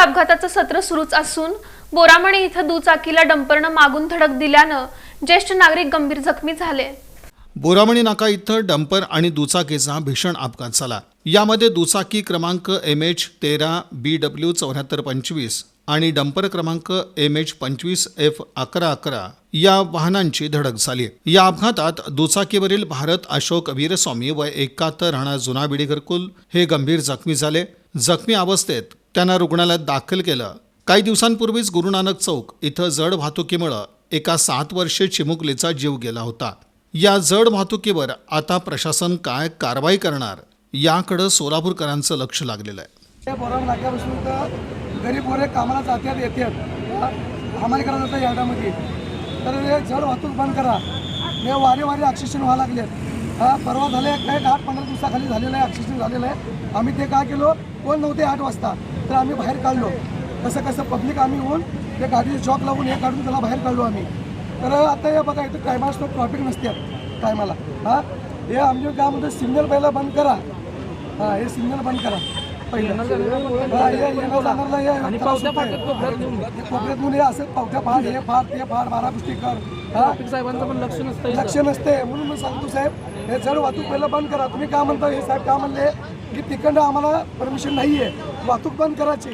अपघाताचं सत्र सुरूच असून बोरामणी इथं दुचाकीला डंपरनं मागून धडक दिल्यानं ज्येष्ठ नागरिक गंभीर जखमी झाले. बोरामणी नाका इथं डंपर आणि दुचाकीचा भीषण अपघात झाला. यामध्ये दुचाकी क्रमांक एम एच तेरा बी डब्ल्यू चौऱ्याहत्तर पंचवीस आणि डंपर क्रमांक एम एच पंचवीस एफ अकरा अकरा या वाहनांची धडक झाली. या अपघातात दुचाकीवरील भारत अशोक वीरस्वामी व एकाहत्तर राणा जुना बिडी घरकुल हे गंभीर जखमी झाले. जखमी अवस्थेत त्यांना रुग्णालयात दाखल केलं. काही दिवसांपूर्वीच गुरुनानक चौक इथं जड वाहतुकीमुळं एका सात वर्षे चिमुकलीचा जीव गेला होता. या जड वाहतुकीवर आता प्रशासन काय कारवाई करणार याकडं सोलापूरकरांचं लक्ष लागलेलं आहे. त्या बोराम नाक्यापासून तर गरीब गोरे कामाला जात्यात येतात हमाली करत जातात यार्डामध्ये तर हे जड वाहतूक बंद करा. हे वारे वारे ऑक्सिजन व्हायला लागलेत. हा परवा झाले काय आठ पंधरा दिवसाखाली झालेलं आहे ऑक्सिजन झालेलं आहे. आम्ही ते काय केलो कोण नव्हते आठ वाजता. तर आम्ही बाहेर काढलो. कसं कसं पब्लिक आम्ही होऊन ते गाडी जॉब लावून हे काढून त्याला बाहेर काढलो आम्ही. तर आता हे बघा इथं टायमाला ट्रॉफिक नसते टायमाला हां? हे आमच्या गावामध्ये सिग्नल पहिला बंद करा. हां हे सिग्नल बंद करा. पहिलं. हे असं पावत्या फाड हे फाड ते फाड बारा गोष्टी कर. साहेबांचं पण लक्ष नसतं लक्ष नसते म्हणून मी सांगतो साहेब हे जड वाहतूक पहिलं बंद करा. तुम्ही काय म्हणता? हे साहेब का म्हणले? की तिकडं आम्हाला परमिशन नाही आहे वाहतूक बंद करायची.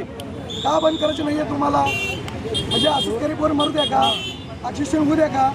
का बंद करायची नाही आहे तुम्हाला? म्हणजे असंच गरीबवर मरू द्या का? अक्षिशन होऊ द्या का?